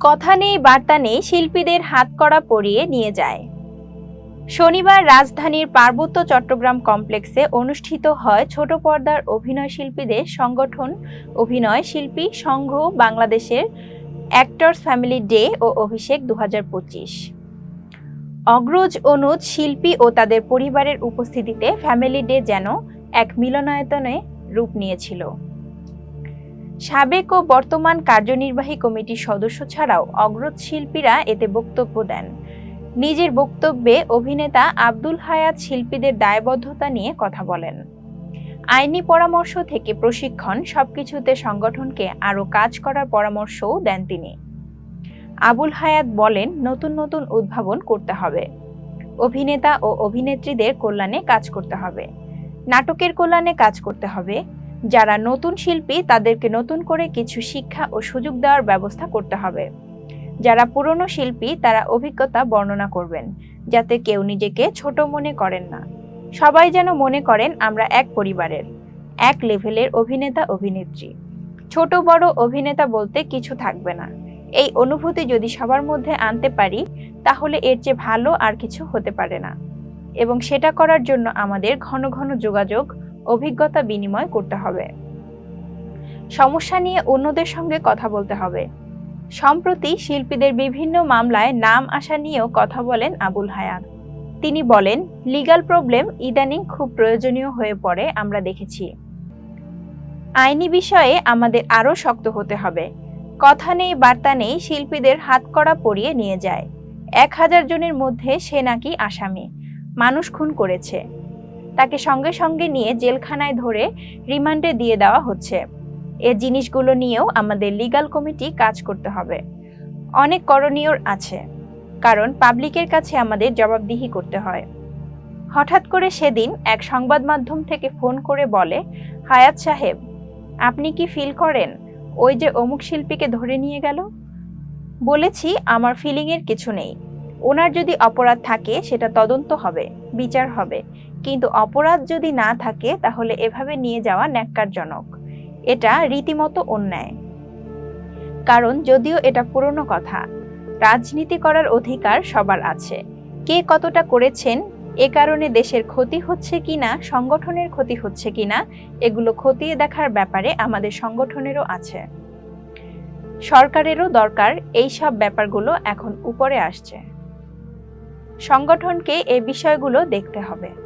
কথা নেই, বার্তা নেই, শিল্পীদের হাতকড়া পরিয়ে নিয়ে যায়। শনিবার রাজধানীর পার্বত্য চট্টগ্রাম কমপ্লেক্সে অনুষ্ঠিত হয় ছোট পর্দার অভিনয় শিল্পীদের সংগঠন অভিনয় শিল্পী সংঘ বাংলাদেশের অ্যাক্টরস ফ্যামিলি ডে ও অভিষেক দু হাজার পঁচিশ। অগ্রজ অনুজ শিল্পী ও তাদের পরিবারের উপস্থিতিতে ফ্যামিলি ডে যেন এক মিলনায়তনে রূপ নিয়েছিল। সাবেক ও বর্তমান কার্যনির্বাহী কমিটির সদস্য ছাড়াও অগ্রজ শিল্পীরা এতে বক্তব্য দেন। নিজের বক্তব্যে অভিনেতা আব্দুল হায়াত শিল্পীদের দায়বদ্ধতা নিয়ে কথা বলেন। আইনি পরামর্শ থেকে প্রশিক্ষণ, সবকিছুতে সংগঠনকে আরও কাজ করার পরামর্শও দেন তিনি। আবুল হায়াত বলেন, নতুন নতুন উদ্ভাবন করতে হবে। অভিনেতা ও অভিনেত্রীদের কল্যাণে কাজ করতে হবে। নাটকের কল্যাণে কাজ করতে হবে। যারা নতুন শিল্পী, তাদেরকে নতুন করে কিছু শিক্ষা ও সুযোগ দেওয়ার ব্যবস্থা করতে হবে। যারা পুরনো শিল্পী, তারা অভিজ্ঞতা বর্ণনা করবেন, যাতে কেউ নিজেকে ছোট মনে করেন না। সবাই যেন মনে করেন, আমরা এক পরিবারের, এক লেভেলের অভিনেতা, অভিনেত্রী। ছোট, বড় অভিনেতা বলতে কিছু থাকবে না। এই অনুভূতি যদি সবার মধ্যে আনতে পারি, তাহলে এর চেয়ে ভালো আর কিছু হতে পারে না। এবং সেটা করার জন্য আমাদের ঘন ঘন যোগাযোগ অভিজ্ঞতা বিনিময় করতে হবে। সমস্যা নিয়ে অন্যদের সঙ্গে কথা বলতে হবে। সম্প্রতি শিল্পীদের বিভিন্ন মামলায় নাম আসা নিয়েও কথা বলেন আবুল হায়াত। তিনি বলেন লিগ্যাল প্রবলেম ইদানিং খুব প্রয়োজনীয় হয়ে পড়ে, আমরা দেখেছি। আইনি বিষয়ে আমাদের আরও শক্ত হতে হবে। কথা নেই, বার্তা নেই, শিল্পীদের হাতকড়া পরিয়ে নিয়ে যায়। এক হাজার জনের মধ্যে সে নাকি আসামি। মানুষ খুন করেছে। তাকে সঙ্গে সঙ্গে নিয়ে জেলখানায় ধরে রিমান্ডে দিয়ে দেওয়া হচ্ছে। এ জিনিসগুলো নিয়েও আমাদের লিগাল কমিটি কাজ করতে হবে। অনেক করণীয় আছে, কারণ পাবলিকের কাছে আমাদের জবাবদিহি করতে হয়। হঠাৎ করে সেদিন এক সংবাদ মাধ্যম থেকে ফোন করে বলে, হায়াত সাহেব, আপনি কি ফিল করেন? ওই যে অমুক শিল্পীকে ধরে নিয়ে গেল? বলেছি, আমার ফিলিংয়ের কিছু নেই। ওনার যদি অপরাধ থাকে, সেটা তদন্ত হবে, বিচার হবে। কিন্তু অপরাধ যদি না থাকে, তাহলে এভাবে নিয়ে যাওয়া ন্যাক্কারজনক। এটা রীতিমতো অন্যায়। কারণ যদিও এটা পুরনো কথা, রাজনীতি করার অধিকার সবার আছে। কে কতটা করেছেন, এ কারণে দেশের ক্ষতি হচ্ছে কিনা, সংগঠনের ক্ষতি হচ্ছে কিনা, এগুলো খতিয়ে দেখার ব্যাপারে আমাদের সংগঠনেরও আছে। সরকারেরও দরকার এই সব ব্যাপারগুলো এখন উপরে আসছে। সংগঠনকে এই বিষয়গুলো দেখতে হবে।